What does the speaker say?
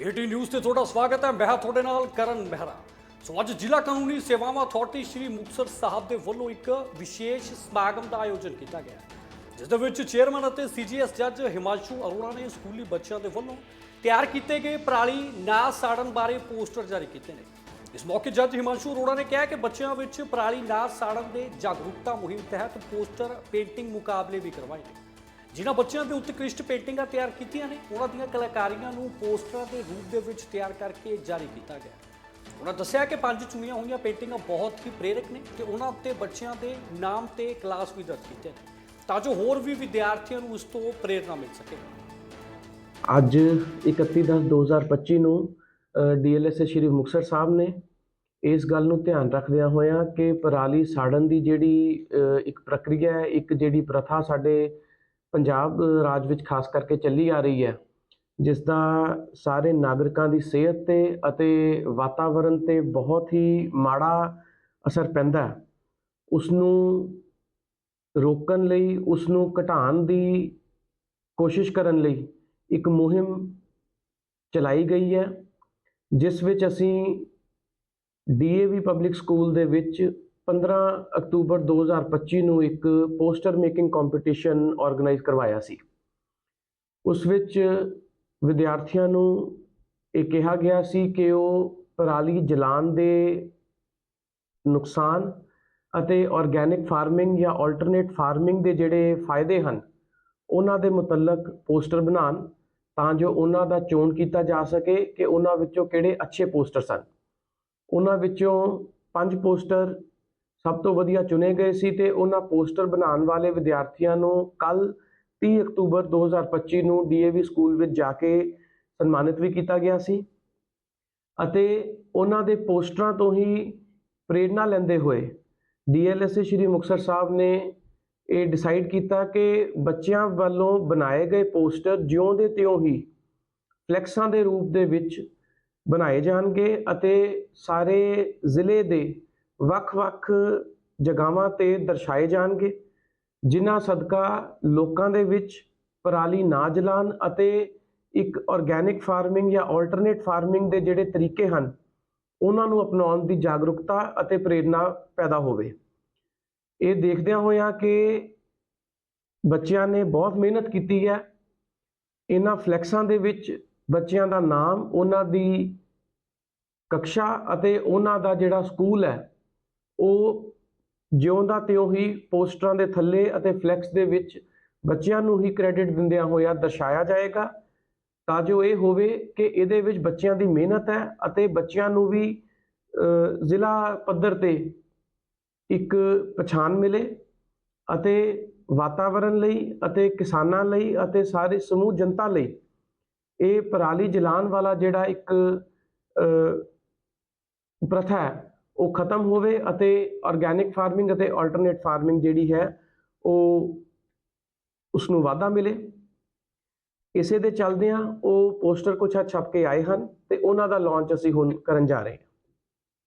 Eighty news ਤੇ ਤੁਹਾਡਾ ਸਵਾਗਤ ਹੈ। ਮੈਂ ਹਾਂ ਤੁਹਾਡੇ ਨਾਲ ਕਰਨ ਮਹਿਰਾ। ਸੋ ਅੱਜ ਜ਼ਿਲ੍ਹਾ ਕਾਨੂੰਨੀ ਸੇਵਾਵਾਂ ਅਥਾਰਟੀ ਸ਼੍ਰੀ ਮੁਕਤਸਰ ਸਾਹਿਬ ਦੇ ਵੱਲੋਂ ਇੱਕ ਵਿਸ਼ੇਸ਼ ਸਮਾਗਮ ਦਾ ਆਯੋਜਨ ਕੀਤਾ ਗਿਆ ਜਿਸ ਦੇ ਵਿੱਚ ਚੇਅਰਮੈਨ ਅਤੇ ਸੀਜੀਐਸ ਜੱਜ ਹਿਮਾਂਸ਼ੂ ਅਰੋੜਾ ਨੇ ਸਕੂਲੀ ਬੱਚਿਆਂ ਦੇ ਵੱਲੋਂ ਤਿਆਰ ਕੀਤੇ ਗਏ ਪਰਾਲੀ ਨਾ ਸਾੜਨ ਬਾਰੇ ਪੋਸਟਰ ਜਾਰੀ ਕੀਤੇ ਨੇ। ਇਸ ਮੌਕੇ ਜੱਜ ਹਿਮਾਂਸ਼ੂ ਅਰੋੜਾ ਨੇ ਕਿਹਾ ਕਿ ਬੱਚਿਆਂ ਵਿੱਚ ਪਰਾਲੀ ਨਾ ਸਾੜਨ ਦੇ ਜਾਗਰੂਕਤਾ ਮੁਹਿੰਮ ਤਹਿਤ ਪੋਸਟਰ, ਪੇਂਟਿੰਗ ਮੁਕਾਬਲੇ ਵੀ ਕਰਵਾਏ ਨੇ ਜਿਨ੍ਹਾਂ ਬੱਚਿਆਂ ਦੇ ਉਤਕ੍ਰਿਸ਼ਟ ਪੇਂਟਿੰਗਾਂ ਤਿਆਰ ਕੀਤੀਆਂ ਨੇ, ਉਹਨਾਂ ਦੀਆਂ ਕਲਾਕਾਰੀਆਂ ਨੂੰ ਪੋਸਟਰਾਂ ਦੇ ਰੂਪ ਦੇ ਵਿੱਚ ਤਿਆਰ ਕਰਕੇ ਜਾਰੀ ਕੀਤਾ ਗਿਆ। ਉਹਨਾਂ ਦੱਸਿਆ ਕਿ ਪੰਜ ਚੁਣੀਆਂ ਹੋਈਆਂ ਪੇਂਟਿੰਗਾਂ ਬਹੁਤ ਹੀ ਪ੍ਰੇਰਕ ਨੇ ਤੇ ਉਹਨਾਂ ਉੱਤੇ ਬੱਚਿਆਂ ਦੇ ਨਾਮ ਤੇ ਕਲਾਸ ਵੀ ਦਰਜ ਕੀਤੇ ਨੇ, ਤਾਂ ਜੋ ਹੋਰ ਵੀ ਵਿਦਿਆਰਥੀਆਂ ਨੂੰ ਇਸ ਤੋਂ ਪ੍ਰੇਰਨਾ ਮਿਲ ਸਕੇ। ਅੱਜ 31/10/2025 ਨੂੰ ਡੀਐਲਐਸਏ ਸ਼੍ਰੀ ਮੁਕਤਸਰ ਸਾਹਿਬ ਨੇ ਇਸ ਗੱਲ ਨੂੰ ਧਿਆਨ ਰੱਖਦਿਆਂ ਹੋਇਆਂ ਕਿ ਪਰਾਲੀ ਸਾੜਨ ਦੀ ਜਿਹੜੀ ਇੱਕ ਪ੍ਰਕਿਰਿਆ ਹੈ, ਇੱਕ ਜਿਹੜੀ ਪ੍ਰਥਾ ਸਾਡੇ ਪੰਜਾਬ ਰਾਜ ਵਿੱਚ ਖਾਸ ਕਰਕੇ ਚੱਲੀ ਆ ਰਹੀ ਹੈ, ਜਿਸ ਦਾ ਸਾਰੇ ਨਾਗਰਿਕਾਂ ਦੀ ਸਿਹਤ ਤੇ ਅਤੇ ਵਾਤਾਵਰਣ ਤੇ ਬਹੁਤ ਹੀ ਮਾੜਾ ਅਸਰ ਪੈਂਦਾ ਹੈ। ਉਸ ਨੂੰ ਰੋਕਣ ਲਈ ਉਸ ਨੂੰ ਘਟਾਉਣ ਦੀ ਕੋਸ਼ਿਸ਼ ਕਰਨ ਲਈ ਇੱਕ ਮੁਹਿੰਮ ਚਲਾਈ ਗਈ ਹੈ, ਜਿਸ ਵਿੱਚ ਅਸੀਂ ਡੀਏਵੀ ਪਬਲਿਕ ਸਕੂਲ ਦੇ ਵਿੱਚ 15 ਅਕਤੂਬਰ 2025 ਨੂੰ ਇੱਕ ਪੋਸਟਰ ਮੇਕਿੰਗ ਕੰਪੀਟੀਸ਼ਨ ਆਰਗੇਨਾਈਜ਼ ਕਰਵਾਇਆ ਸੀ। ਉਸ ਵਿੱਚ ਵਿਦਿਆਰਥੀਆਂ ਨੂੰ ਇਹ ਕਿਹਾ ਗਿਆ ਸੀ ਕਿ ਉਹ ਪਰਾਲੀ ਜਲਾਨ ਦੇ ਨੁਕਸਾਨ ਅਤੇ ਆਰਗੈਨਿਕ ਫਾਰਮਿੰਗ ਜਾਂ ਆਲਟਰਨੇਟ ਫਾਰਮਿੰਗ ਦੇ ਜਿਹੜੇ ਫਾਇਦੇ ਹਨ, ਉਹਨਾਂ ਦੇ ਮੁਤਲਕ ਪੋਸਟਰ ਬਣਾਉਣ ਤਾਂ ਜੋ ਉਹਨਾਂ ਦਾ ਚੋਣ ਕੀਤਾ ਜਾ ਸਕੇ ਕਿ ਉਹਨਾਂ ਵਿੱਚੋਂ ਕਿਹੜੇ ਅੱਛੇ ਪੋਸਟਰ ਸਨ ਉਹਨਾਂ ਵਿੱਚੋਂ ਪੰਜ ਪੋਸਟਰ ਸਭ ਤੋਂ ਵਧੀਆ ਚੁਣੇ ਗਏ ਸੀ ਤੇ ਉਹਨਾਂ ਪੋਸਟਰ ਬਣਾਉਣ ਵਾਲੇ ਵਿਦਿਆਰਥੀਆਂ ਨੂੰ ਕੱਲ 30 ਅਕਤੂਬਰ 2025 ਨੂੰ ਡੀਏਵੀ ਸਕੂਲ ਵਿੱਚ ਜਾ ਕੇ ਸਨਮਾਨਿਤ ਵੀ ਕੀਤਾ ਗਿਆ ਸੀ ਅਤੇ ਉਹਨਾਂ ਦੇ ਪੋਸਟਰਾਂ ਤੋਂ ਹੀ ਪ੍ਰੇਰਣਾ ਲੈਂਦੇ ਹੋਏ ਡੀਐਲਐਸਏ ਸ਼੍ਰੀ ਮੁਕਤਸਰ ਸਾਹਿਬ ਨੇ ਇਹ ਡਿਸਾਈਡ ਕੀਤਾ ਕਿ ਬੱਚਿਆਂ ਵੱਲੋਂ ਬਣਾਏ ਗਏ ਪੋਸਟਰ ਜਿਉਂ ਦੇ ਤਿਉਂ ਹੀ ਫਲੈਕਸਾਂ ਦੇ ਰੂਪ ਦੇ ਵਿੱਚ ਬਣਾਏ ਜਾਣਗੇ ਅਤੇ ਸਾਰੇ ਜ਼ਿਲ੍ਹੇ ਦੇ ਵੱਖ-ਵੱਖ ਜਗ੍ਹਾਵਾਂ ਤੇ ਦਰਸਾਏ ਜਾਣਗੇ, ਜਿਨ੍ਹਾਂ ਸਦਕਾ ਲੋਕਾਂ ਦੇ ਵਿੱਚ ਪਰਾਲੀ ਨਾ ਜਲਾਣ ਅਤੇ ਇੱਕ ਆਰਗੈਨਿਕ ਫਾਰਮਿੰਗ ਜਾਂ ਆਲਟਰਨੇਟ ਫਾਰਮਿੰਗ ਦੇ ਜਿਹੜੇ ਤਰੀਕੇ ਹਨ, ਉਹਨਾਂ ਨੂੰ ਅਪਣਾਉਣ ਦੀ ਜਾਗਰੂਕਤਾ ਅਤੇ ਪ੍ਰੇਰਣਾ ਪੈਦਾ ਹੋਵੇ। ਇਹ ਦੇਖਦਿਆਂ ਹੋਇਆਂ ਕਿ ਬੱਚਿਆਂ ਨੇ ਬਹੁਤ ਮਿਹਨਤ ਕੀਤੀ ਹੈ। ਇਹਨਾਂ ਫਲੈਕਸਾਂ ਦੇ ਵਿੱਚ ਬੱਚਿਆਂ ਦਾ ਨਾਮ, ਉਹਨਾਂ ਦੀ ਕਕਸ਼ਾ ਅਤੇ ਉਹਨਾਂ ਦਾ ਜਿਹੜਾ ਸਕੂਲ ਹੈ ਉਹ ਜਿਉਂ ਦਾ ਤਿਉਂ ਹੀ ਪੋਸਟਰਾਂ ਦੇ ਥੱਲੇ ਅਤੇ ਫਲੈਕਸ ਦੇ ਵਿੱਚ ਬੱਚਿਆਂ ਨੂੰ ਹੀ ਕ੍ਰੈਡਿਟ ਦਿੰਦਿਆਂ ਹੋਇਆ ਦਰਸਾਇਆ ਜਾਏਗਾ। ਤਾਂ ਜੋ ਇਹ ਹੋਵੇ ਕਿ ਇਹਦੇ ਵਿੱਚ ਬੱਚਿਆਂ ਦੀ ਮਿਹਨਤ ਹੈ ਅਤੇ ਬੱਚਿਆਂ ਨੂੰ ਵੀ ਜ਼ਿਲ੍ਹਾ ਪੱਧਰ ਤੇ ਇੱਕ ਪਛਾਣ ਮਿਲੇ ਅਤੇ ਵਾਤਾਵਰਣ ਲਈ ਅਤੇ ਕਿਸਾਨਾਂ ਲਈ ਅਤੇ ਸਾਰੇ ਸਮੂਹ ਜਨਤਾ ਲਈ ਇਹ ਪਰਾਲੀ ਜਲਾਉਣ ਵਾਲਾ ਜਿਹੜਾ ਇੱਕ ਪ੍ਰਥਾ ਹੈ ਉਹ ਖਤਮ ਹੋਵੇ ਅਤੇ ਆਰਗੈਨਿਕ ਫਾਰਮਿੰਗ ਅਤੇ ਆਲਟਰਨੇਟ ਫਾਰਮਿੰਗ ਜਿਹੜੀ ਹੈ, ਉਹ ਉਸ ਨੂੰ ਵਾਧਾ ਮਿਲੇ। ਇਸੇ ਦੇ ਚੱਲਦਿਆਂ ਉਹ ਪੋਸਟਰ ਕੁਛ ਛਪ ਕੇ ਆਏ ਹਨ ਤੇ ਉਹਨਾਂ ਦਾ ਲਾਂਚ ਅਸੀਂ ਹੁਣ ਕਰਨ ਜਾ ਰਹੇ ਹਾਂ।